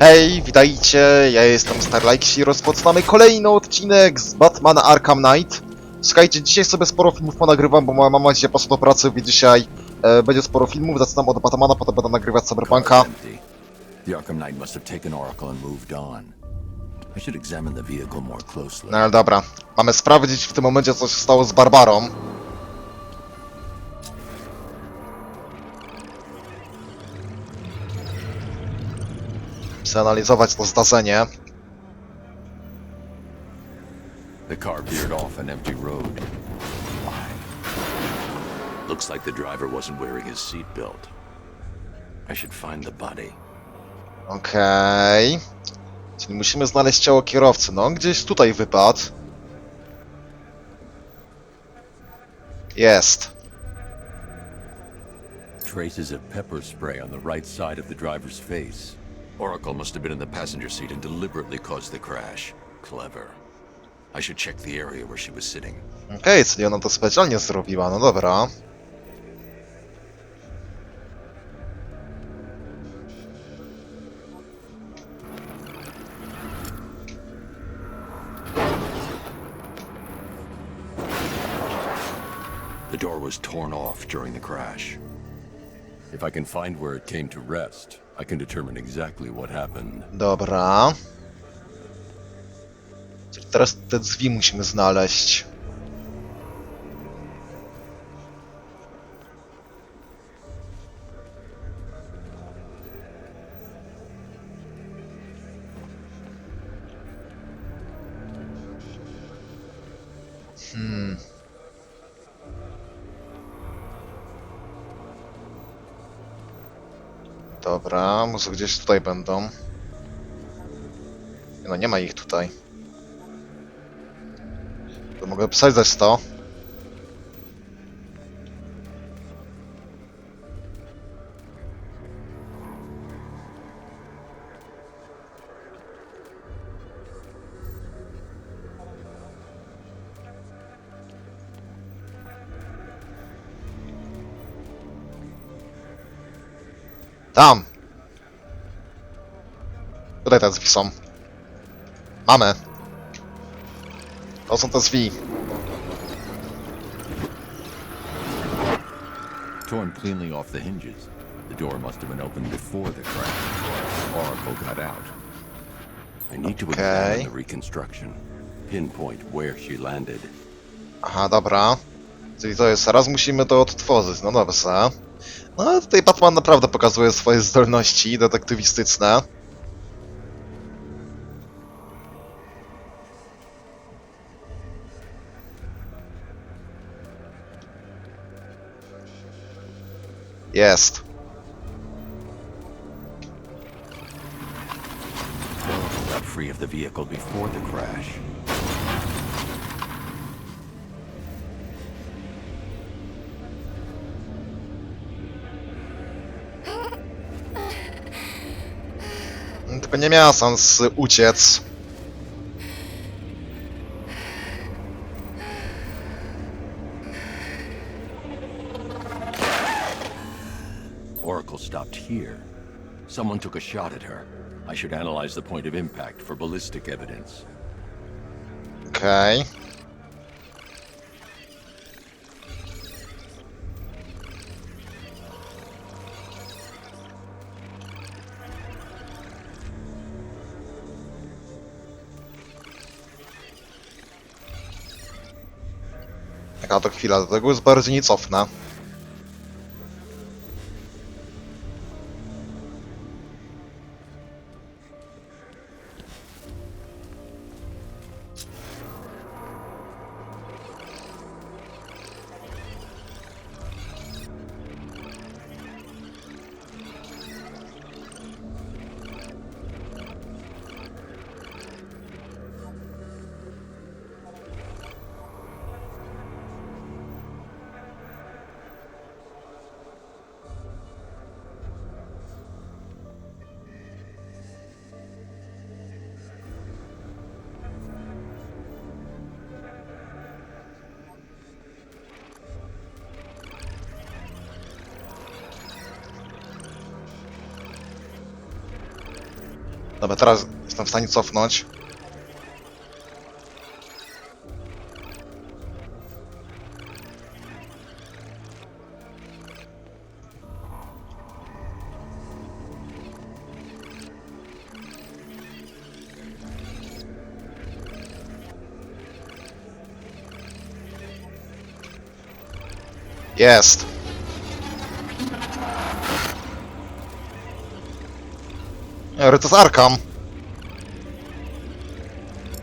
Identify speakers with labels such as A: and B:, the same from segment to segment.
A: Hej, witajcie, ja jestem Starlight i rozpoczynamy kolejny odcinek z Batman Arkham Knight. Słuchajcie, dzisiaj sobie sporo filmów ponagrywam, bo moja mama dzisiaj poszła do pracy, więc dzisiaj e, będzie sporo filmów. Zaczynam od Batmana, potem będę nagrywać Cyberpunka.
B: Empty. The Arkham Knight must have taken Oracle and moved on. I should examine the vehicle more closely.
A: No ale dobra, mamy sprawdzić w tym momencie, co się stało z Barbarą. Przeanalizować to zdarzenie.
B: The car veered off an empty road. Why? Looks like the driver wasn't wearing his seatbelt. I should find the body.
A: Okej. Czyli musimy znaleźć ciało kierowcy. No, gdzieś tutaj wypadł. Jest.
B: Traces of pepper spray on the right side of the driver's face. Oracle must have been in the passenger seat and deliberately caused the crash. Clever. I should check the area where she was sitting.
A: Okej, czyli ona to specjalnie zrobiła. No dobra.
B: The door was torn off during the crash. If I can find where it came to rest, I can determine exactly what happened.
A: Dobra. Teraz te drzwi musimy znaleźć. może gdzieś tutaj będą. No nie ma ich tutaj. To mogę wsadzać 100. Tutaj te drzwi są. Mamy. To są te drzwi.
B: Torn cleanly off the hinges. The door must have been opened before the crash. Oracle got out. I need to
A: Okay.
B: the reconstruction. Pinpoint where she landed.
A: Aha, dobra. Czyli to jest, raz musimy to odtworzyć, no dobrze. No ale tutaj Batman naprawdę pokazuje swoje zdolności detektywistyczne. Jest.
B: Oracle got free of the vehicle before the crash.
A: Tylko nie miała sens uciec.
B: Someone took a shot at her. I should analyze the point of impact for ballistic evidence.
A: Okej. Jaka to chwila, do tego jest bardziej nie Dobra, teraz jestem w stanie cofnąć. Jest. Arkham.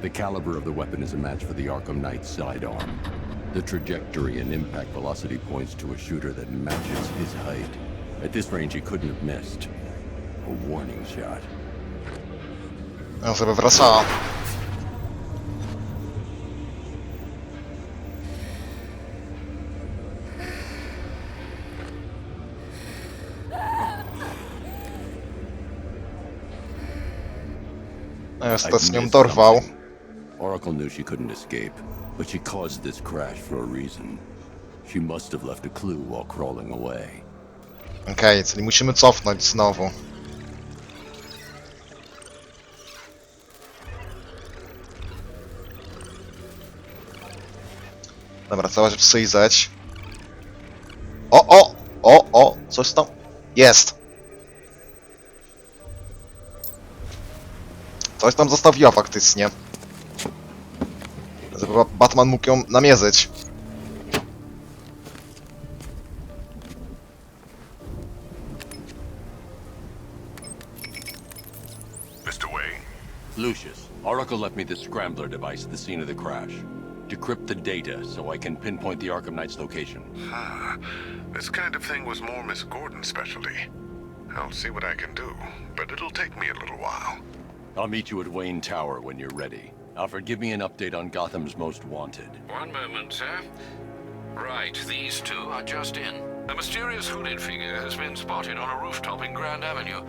B: The caliber of the weapon is a match for the Arkham Knight's sidearm. The trajectory and impact velocity points to a shooter that matches his height. At this range, he couldn't have missed. A warning shot.
A: Ja sobie wracała.
B: Missed
A: dorwał.
B: Oracle knew she couldn't escape, but she caused this crash for a reason. She must have left a clue while crawling away.
A: Okej, czyli musimy cofnąć znowu. Dobra, cała rzecz przyjrzeć. O, o! O, o! Coś tam? Jest! Coś tam zostawiła faktycznie. Żeby Ba- Batman mógł ją namierzyć.
C: Mr. Wayne,
B: Lucius, Oracle left me the scrambler device at the scene of the crash. Decrypt the data so I can pinpoint the Arkham Knight's location.
C: ah, this kind of thing was more Miss Gordon's specialty. I'll see what I can do, but it'll take me a little while.
B: I'll meet you at Wayne Tower when you're ready. Alfred, give me an update on Gotham's Most Wanted.
D: One moment, sir. Right, these two are just in. A mysterious hooded figure has been spotted on a rooftop in Grand Avenue.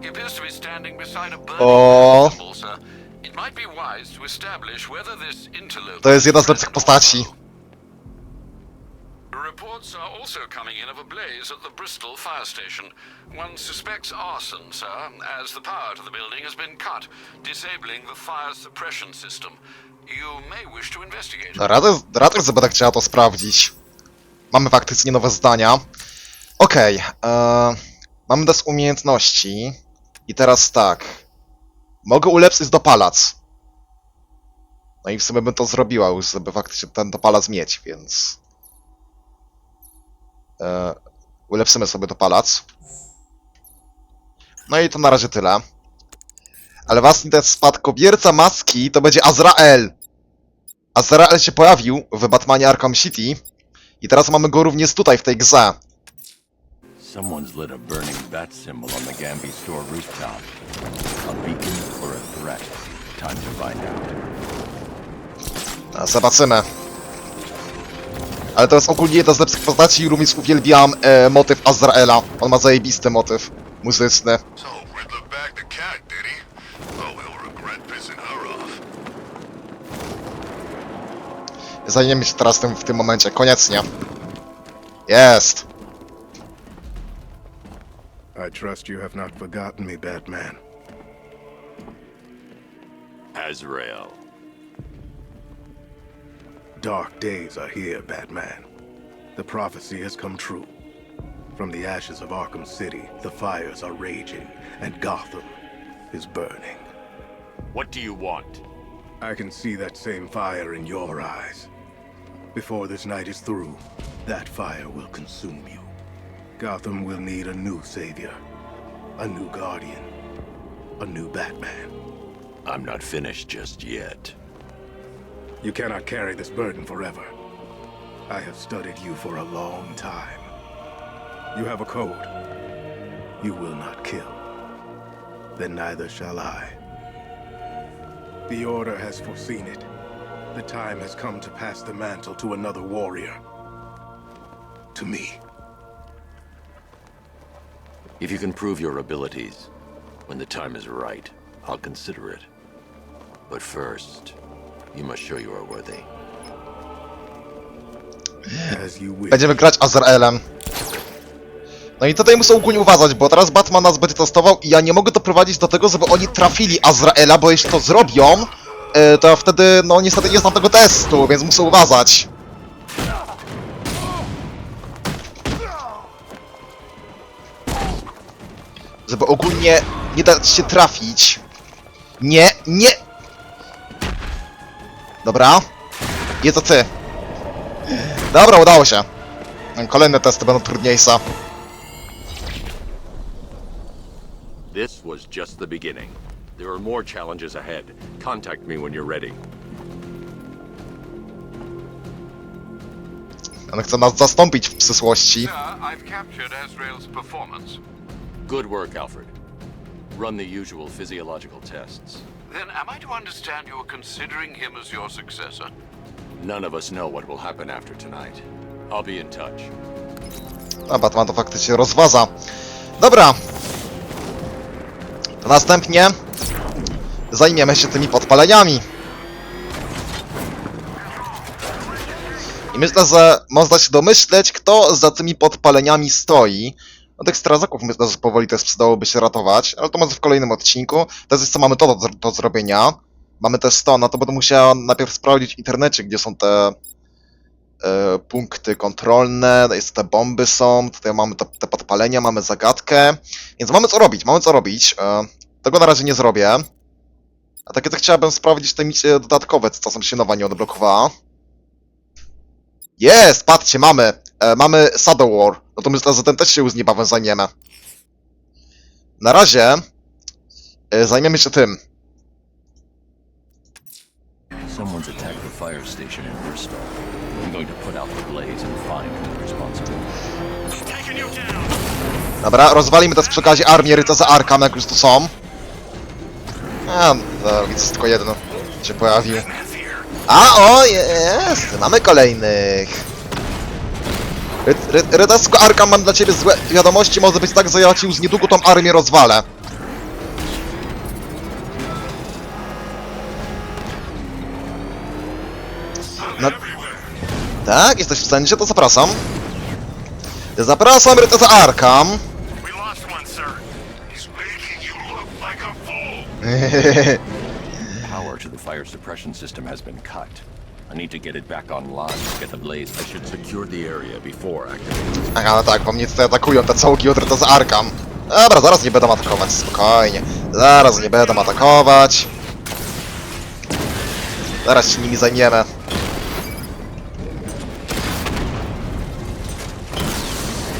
D: He appears to be standing beside a burning
A: O.
D: vegetable, sir. It might be wise to establish whether this interloper...
A: To jest jedna z lepszych postaci.
D: Reports are also coming in of a blaze at the Bristol fire station. One suspects arson, sir, as the power to the building has been cut, disabling the fire suppression system. You may wish to investigate.
A: Radzę, że będę chciała to sprawdzić. Mamy faktycznie nowe zdania. Okej, e, mamy des umiejętności. I teraz tak. Mogę ulepszyć dopalac. No i w sumie bym to zrobiła już, żeby faktycznie ten dopalac mieć, więc... E, ulepszymy sobie dopalac. No i to na razie tyle. Ale właśnie ten spadkobierca maski to będzie Azrael. Azrael się pojawił w Batmanie Arkham City i teraz mamy go również tutaj w tej grze.
B: Someone's lit a burning bat symbol on the Gamby store rooftop. A beacon or a threat? Time to find out.
A: A, Zobaczymy. Ale to jest ogólnie jedna z lepszych postaci i również uwielbiam e, motyw Azraela. On ma zajebisty motyw muzyczny.
C: Oh.
A: Zajmiemy się teraz tym w tym momencie, koniecznie. Jest!
C: I trust you have not forgotten me, Batman.
B: Azrael.
C: Dark days are here, Batman. The prophecy has come true. From the ashes of Arkham City, the fires are raging, and Gotham is burning.
B: What do you want?
C: I can see that same fire in your eyes. Before this night is through, that fire will consume you. Gotham will need a new savior, a new guardian, a new Batman.
B: I'm not finished just yet.
C: You cannot carry this burden forever. I have studied you for a long time. You have a code. You will not kill. Then neither shall I. The Order has foreseen it. The time has come to pass the mantle to another warrior. To me.
B: If you can prove your abilities, when the time is right, I'll consider it. But first, you must show you are worthy.
C: As you wish.
A: Będziemy grać Azraelem. No i tutaj muszę ogólnie uważać, bo teraz Batman nas będzie testował i ja nie mogę doprowadzić do tego, żeby oni trafili Azraela, bo jeśli to zrobią, e, to wtedy, no niestety nie znam tego testu, więc muszę uważać. Żeby ogólnie nie dać się trafić. Nie, nie! Dobra. Jest to ty. Dobra, udało się. Kolejne testy będą trudniejsze.
B: This was just the beginning. There are more challenges ahead. Contact me when you're ready.
A: On chce nas zastąpić w przyszłości.
D: Sir, I've captured Azrael's performance.
B: Good work, Alfred. Run the usual physiological tests.
D: Then am I to understand you're considering him as your successor?
B: None of us know what will happen after tonight. I'll be in touch.
A: A Batman to faktycznie rozważa. Dobra. To następnie zajmiemy się tymi podpaleniami. I myślę, że można się domyśleć, kto za tymi podpaleniami stoi. No tych strażaków myślę, że powoli też przydałoby się ratować, ale to może w kolejnym odcinku. Teraz jeszcze mamy to do, do zrobienia. Mamy też to, no to będę musiał najpierw sprawdzić w internecie, gdzie są te e, punkty kontrolne, jest te bomby są, tutaj mamy te, te podpalenia, mamy zagadkę, więc mamy co robić, mamy co robić. E, tego na razie nie zrobię. A takie to chciałbym sprawdzić te misje dodatkowe, co czasem się nowa nie odblokowała. Jest, patrzcie, mamy, e, mamy Shadow War, no to myślę, że ten też się już niebawem zajmiemy. Na razie e, zajmiemy się tym.
B: Someone's attacked the fire station in Bristol. I'm going to put out the blaze and find who's responsible.
A: Dobra, rozwalimy też przy okazji armię rycerza Arkham, jak już tu są. A, no, widzę, tylko jeden się pojawił. A, o, jest! Mamy kolejnych. Ry- Arkham, mam dla ciebie złe wiadomości, może być tak, że ja ci już niedługo tą armię rozwalę. Tak, jesteś w sensie, to zapraszam. Zapraszam rycerza Arkham.
C: We
B: fire suppression system has been cut. I need to get it back online to get the blaze. I should secure the area before activating.
A: Aha, no tak, bo mnie tutaj atakują te czołgi od rycerza Arkham. Dobra, zaraz nie będą atakować, spokojnie. Zaraz nie będą atakować. Zaraz się nimi zajmiemy.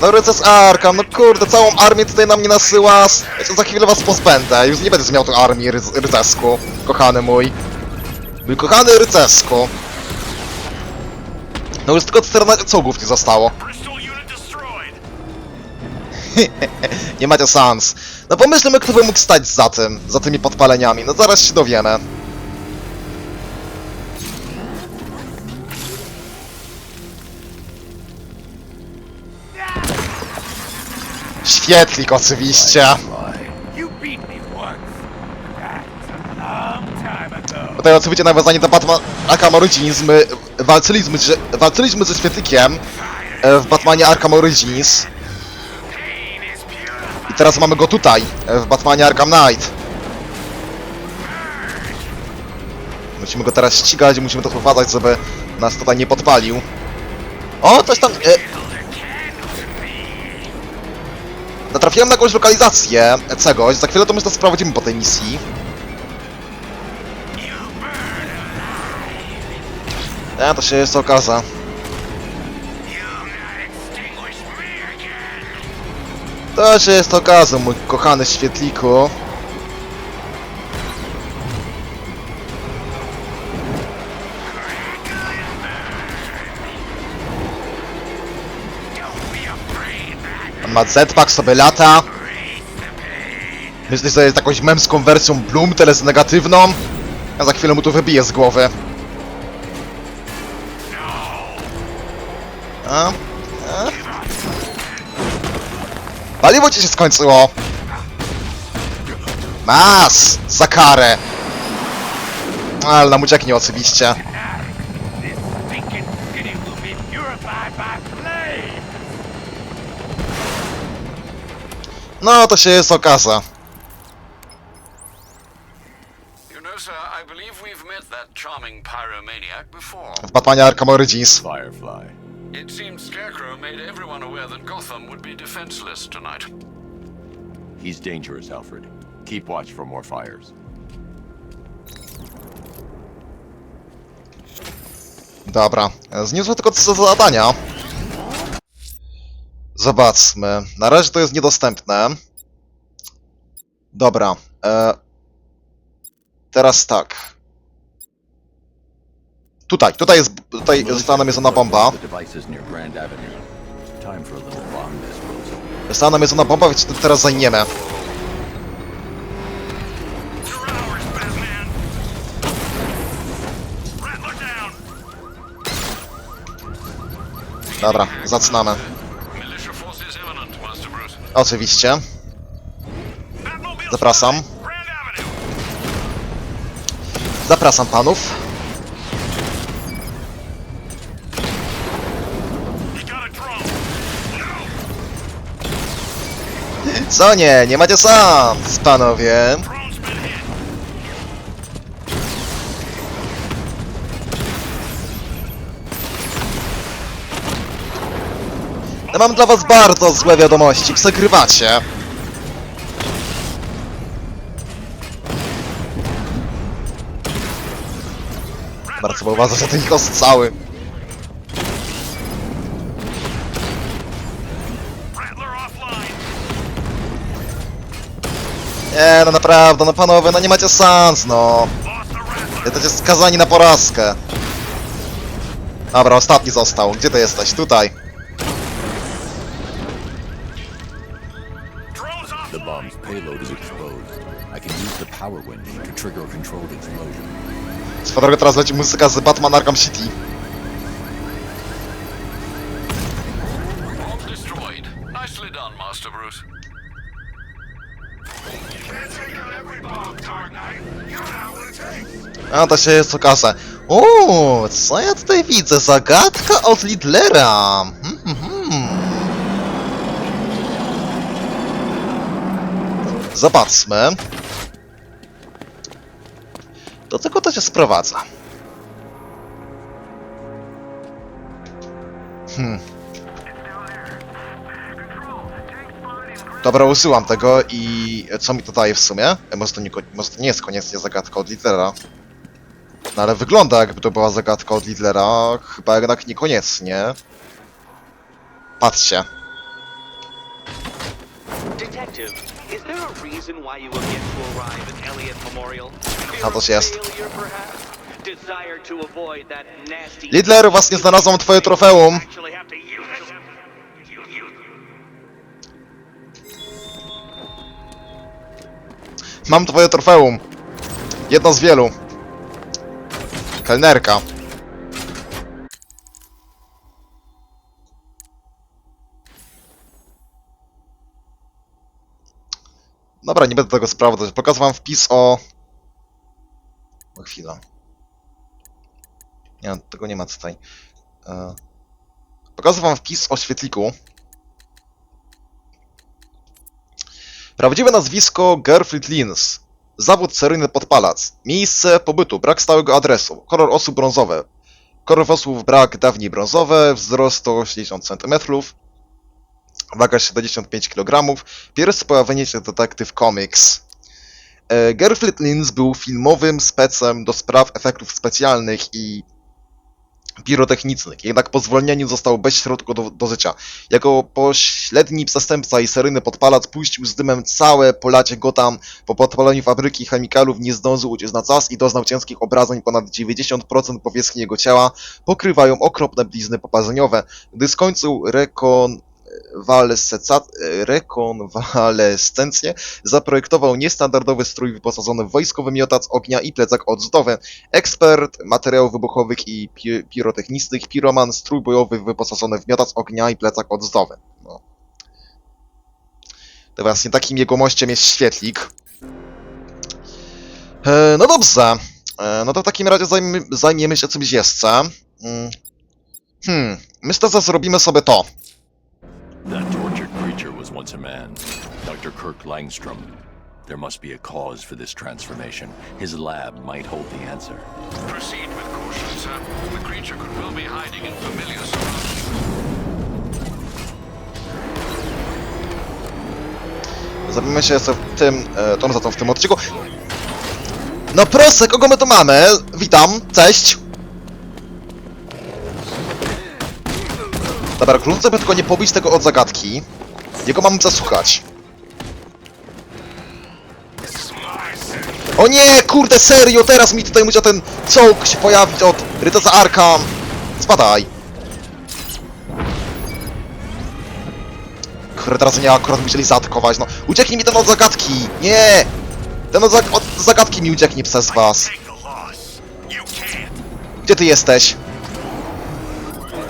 A: No rycerz Arkham, no kurde, całą armię tutaj na mnie nasyłasz. Ja za chwilę was pozbędę, już nie będziesz miał tu armii ry rycersku, kochany mój. Mój kochany rycersku. No już tylko 14 czołgów nie zostało. Nie macie szans. No pomyślmy, kto by mógł stać za tym, za tymi podpaleniami. No zaraz się dowiemy. Świetlik oczywiście.
C: You beat me once. That's a long time ago.
A: Tutaj oczywiście nawiązanie do Batman Arkham Origins. My walczyliśmy, że, walczyliśmy ze świetlikiem e, w Batmanie Arkham Origins. I teraz mamy go tutaj, e, w Batmanie Arkham Knight. Musimy go teraz ścigać, musimy to wprowadzać, żeby nas tutaj nie podpalił. O, coś tam... E... Natrafiłem na jakąś lokalizację czegoś, za chwilę to myślę sprawdzimy po tej misji. To się jeszcze okaże. To się jest okaże, mój kochany świetliku. Ma jetpack, sobie lata. Myślisz, że jest jakąś memską wersją Bloom, tyle z negatywną? Ja za chwilę mu to wybiję z głowy. A? A? Paliwo ci się skończyło! Mas! Za karę! Ale nam ucieknie oczywiście. No, to się jest
D: before.
A: W Batmanie Arkham Origins.
B: Firefly.
D: It seems Scarecrow made everyone aware that Gotham would be defenseless tonight.
B: He's dangerous, Alfred. Keep watch for more fires.
A: Dobra, zniosłem tylko co za zadania. Zobaczmy. Na razie to jest niedostępne. Dobra. E... Teraz tak. Tutaj, tutaj jest, tutaj została namierzona bomba. Została namierzona bomba, więc teraz zajmiemy. Dobra, zaczynamy. Oczywiście. Zapraszam. Zapraszam panów. Co nie, nie macie szans, panowie. Ja mam dla was bardzo złe wiadomości, przegrywacie. Bardzo trzeba uważać na te ich Nie, no naprawdę, no panowie, no nie macie szans, no. Jesteście skazani na porażkę. Dobra, ostatni został. Gdzie ty jesteś? Tutaj.
B: The bomb's payload is exposed. I can use the power to trigger a controlled explosion.
A: Swoją drogą teraz leci muzyka z Batman Arkham City. A to się jest okazja. Uuu, co ja tutaj widzę? Zagadka od Lidlera. Hmm, hmm, hmm. Zobaczmy. Do tego to się sprowadza. Hmm. Dobra, usyłam tego i co mi to daje w sumie? E, Może to nie, może to nie jest koniecznie zagadka od Lidlera. No ale wygląda jakby to była zagadka od Lidlera, chyba jednak niekoniecznie. Patrzcie.
E: Detective, is there a reason why you have yet to arrive at Elliott Memorial?
A: A to się jest. Lidler, właśnie znalazłam twoje trofeum. Mam twoje trofeum. Jedno z wielu. Kelnerka. Dobra, nie będę tego sprawdzać. Pokażę wam wpis o... O chwilę. Nie, tego nie ma tutaj. E... Pokażę wam wpis o świetliku. Prawdziwe nazwisko Gerfried Lins. Zawód seryjny podpalac. Miejsce pobytu, brak stałego adresu. Kolor osób brązowe. Kolor włosów brak dawniej brązowe. Wzrost 160 cm. Waga 75 kg. Pierwsze pojawienie się Detective Comics. E, Gerfried Lins był filmowym specem do spraw efektów specjalnych i pirotechnicznych, jednak po zwolnieniu został bez środku do, do życia. Jako pośredni przestępca i seryjny podpalacz puścił z dymem całe Polacie Gotham. Po podpaleniu fabryki chemikalów nie zdążył uciec na czas i doznał ciężkich obrażeń. Ponad 90% powierzchni jego ciała pokrywają okropne blizny poparzeniowe. Gdy skończył rekon rekonwalescencję, zaprojektował niestandardowy strój wyposażony w wojskowy miotacz ognia i plecak odrzutowy. Ekspert materiałów wybuchowych i pi pirotechnicznych, piroman, strój bojowy wyposażony w miotacz ognia i plecak odrzutowy. No. To właśnie takim jegomościem jest świetlik. E, no dobrze. E, no to w takim razie zajmie, zajmiemy się czymś jeszcze. Mm. Hmm, myślę, że zrobimy sobie to.
B: That tortured creature was once a man. Dr. Kirk Langstrom. There must be a cause for this transformation. His lab might hold the answer.
D: Proceed with caution, sir. The creature could well be hiding in familiar surroundings.
A: Zabijmy się jeszcze w tym, e, tą za tą w tym odcinku. No proszę, kogo my tu mamy? Witam, cześć. Dobra, klucz, żeby tylko nie pobić tego od zagadki. Jego mam zasłuchać. O nie, kurde, serio, teraz mi tutaj musiał ten czołg się pojawić od Rytasa Arkham. Spadaj. Kurde, teraz mnie akurat musieli zaatakować, no. Ucieknij mi ten od zagadki! Nie! Ten od, zag od zagadki mi ucieknie przez was. Gdzie ty jesteś?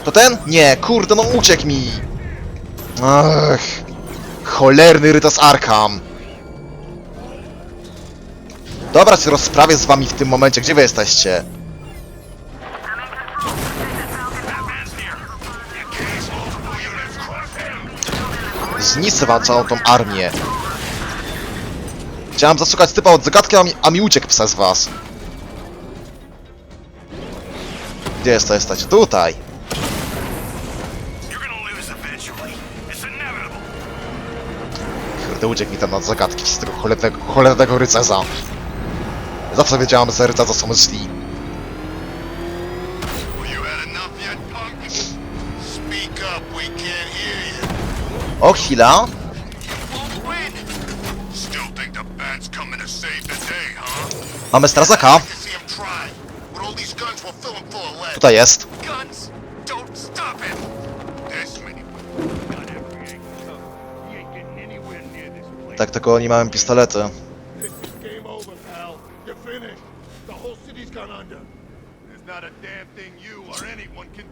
A: To ten? Nie, kurde, no uciekł mi! Ach, cholerny Rytas Arkham. Dobra, się rozprawię z wami w tym momencie. Gdzie wy jesteście? Zniszczę wam całą tą armię. Chciałem zaszukać typa od zagadki, a mi, a mi uciekł przez was. Gdzie jest to jesteście? Tutaj. Kurde, uciekł mi ten od zagadki z tego cholernego, cholernego rycerza. Zawsze wiedziałem, że rycerze są źli.
F: You had enough yet, punk? Speak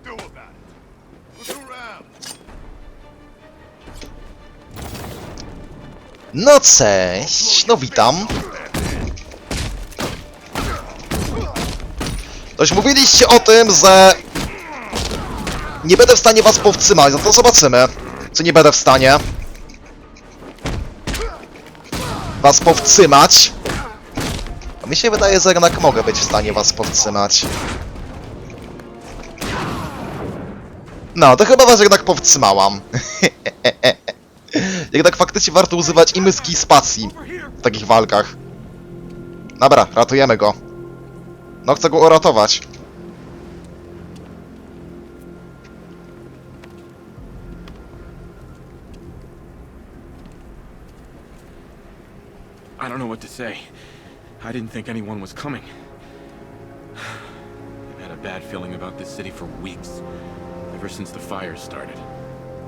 F: do about it. Look around.
A: No cześć, no witam. Toś mówiliście o tym, że nie będę w stanie was powstrzymać, no to zobaczymy, czy nie będę w stanie was powstrzymać. Mi się wydaje, że jednak mogę być w stanie was powstrzymać. No, to chyba was jednak powstrzymałam. Jednak faktycznie warto używać i myski i spacji w takich walkach. Dobra, ratujemy go. No, chcę go uratować.
G: I don't know what to say. I didn't think anyone was coming. I've had a bad feeling about this city for weeks. Ever since the fire started.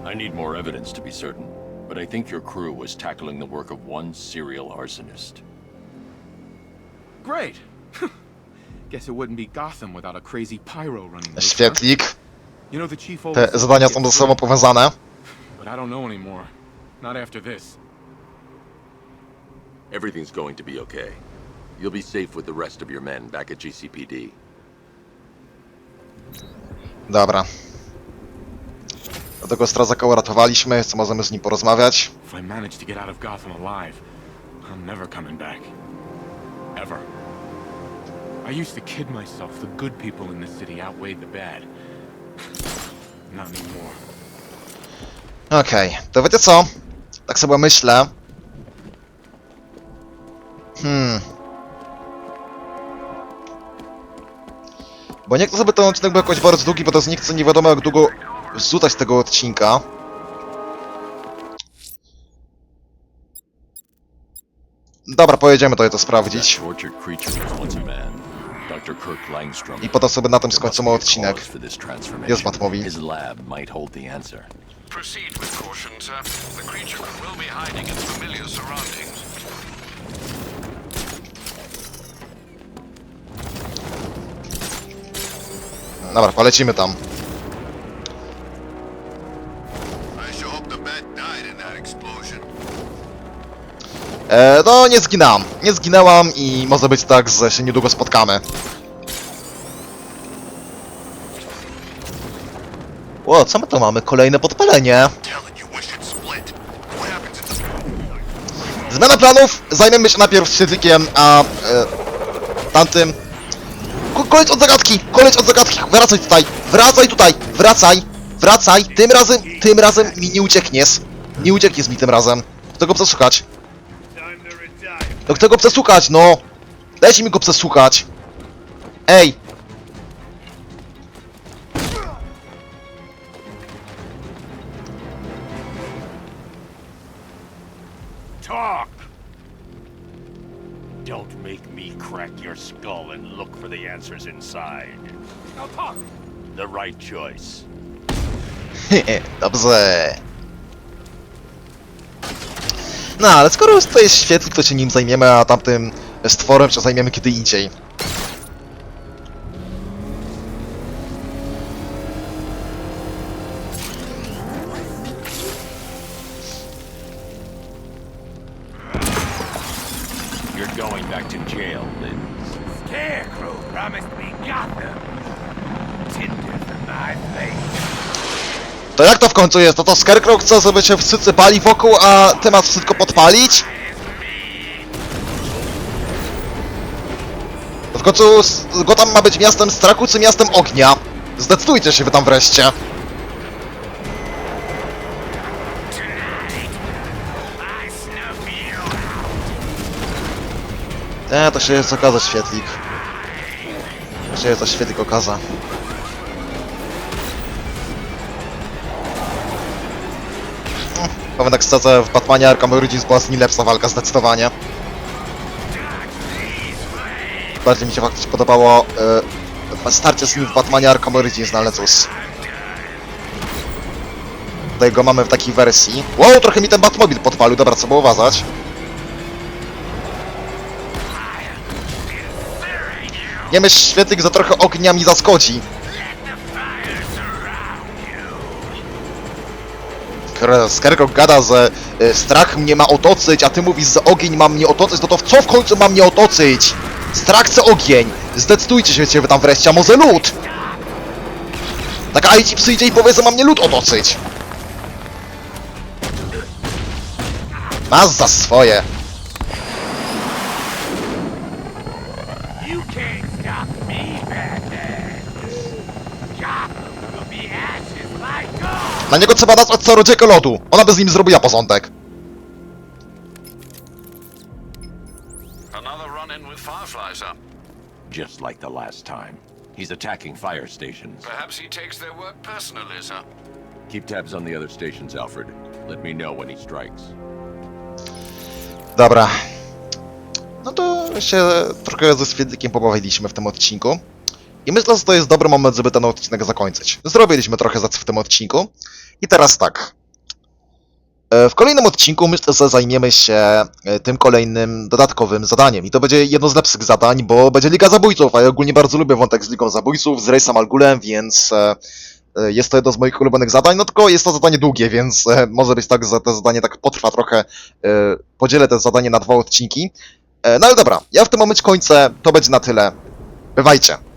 B: I need more evidence to be certain, but I think your crew was tackling the work of one serial arsonist.
G: Great! Guess it wouldn't be Gotham without a crazy pyro running loose.
A: Świetlik.
G: You know the chief
A: Te
G: always said
A: zadania są
G: get
A: ze sobą powiązane.
G: But I don't know anymore. Not after this.
B: Everything's going to be okay. You'll be safe with the rest of your men back at GCPD.
A: Dobra. Dlatego Strazaka uratowaliśmy, co możemy z nim porozmawiać.
G: If I manage to get out of Gotham alive, I'm never coming back. Ever. I used to kid myself the good people in this city outweighed the bad. Not anymore.
A: Okej, to wiecie co? Tak sobie myślę. Hmm. Bo nie chcę sobie ten odcinek był jakoś bardzo długi, bo teraz nie chcę nie wiadomo jak długo zrzucać tego odcinka. Dobra, pojedziemy to, to sprawdzić. I potem sobie na tym skończymy odcinek. Jest
B: answer.
D: Proceed with caution, sir. The creature could well be hiding in familiar surroundings.
A: Dobra, polecimy tam. E, no, nie zginęłam. Nie zginęłam i może być tak, że się niedługo spotkamy. O, co my tu mamy? Kolejne podpalenie. Zmiana planów, zajmiemy się najpierw Cydlikiem, a e, tamtym... Ko- Koleś od zagadki, koleś od zagadki, wracaj tutaj, wracaj tutaj, wracaj, wracaj, tym razem, tym razem mi nie uciekniesz, nie uciekniesz mi tym razem. Kto go przesłuchać? No kto go przesłuchać, no! Dajcie mi go przesłuchać. Ej!
H: Crack your skull and look for the answers inside. Now talk! The right choice.
A: Dobrze. No, ale skoro już tutaj jest świetlik, to się nim zajmiemy, a tamtym stworem się zajmiemy kiedy indziej.
H: Back to jail. Scarecrow promised me Gotham. Tinder for my face.
A: To jak to w końcu jest? To to Scarecrow chce, żeby się wszyscy pali wokół, a ty masz wszystko podpalić? To w końcu Gotham ma być miastem strachu czy miastem ognia? Zdecydujcie się wy tam wreszcie. Nie, to się jest okaza świetlik. To się jest to świetlik okaza. Powiem tak szczerze, w Batmanie Arkham Origins była z lepsza walka zdecydowanie. Bardziej mi się faktycznie podobało e, starcie z nim w Batmanie Arkham Origins, no ale cóż. Tutaj go mamy w takiej wersji. Wow, trochę mi ten Batmobil podpalił, dobra, co było uważać. Nie myśl, świetlik, za trochę ognia mi zaskoczy. Skoro Scarecrow gada, że y, strach mnie ma otoczyć, a ty mówisz, że ogień ma mnie otoczyć, no to w co w końcu ma mnie otoczyć? Strach czy ogień? Zdecydujcie się, się wy tam wreszcie, a może lód? Taka IT przyjdzie i powie, że ma mnie lód otoczyć. Masz za swoje.
H: You can't stop me, Batman. Gotham will be ashes like gold.
A: Na niego trzeba dać od czarodziejka lodu. Ona by z nim zrobiła porządek.
D: Another run-in with.
B: Just like the last time. He's attacking fire stations.
D: Perhaps he takes their work personally, sir.
B: Keep tabs on the other stations, Alfred. Let me know when he strikes.
A: Dobra. No to się trochę ze Świetlikiem pobawiliśmy w tym odcinku. I myślę, że to jest dobry moment, żeby ten odcinek zakończyć. Zrobiliśmy trochę zac w tym odcinku. I teraz tak. E, W kolejnym odcinku myślę, że zajmiemy się e, tym kolejnym dodatkowym zadaniem. I to będzie jedno z lepszych zadań, bo będzie Liga Zabójców, a ja ogólnie bardzo lubię wątek z Ligą Zabójców, z Rejsem Algulem, więc e, jest to jedno z moich ulubionych zadań. No tylko jest to zadanie długie, więc może być tak, że to zadanie tak potrwa trochę. Podzielę to zadanie na dwa odcinki. No ale dobra, ja w tym momencie kończę. To będzie na tyle. Bywajcie.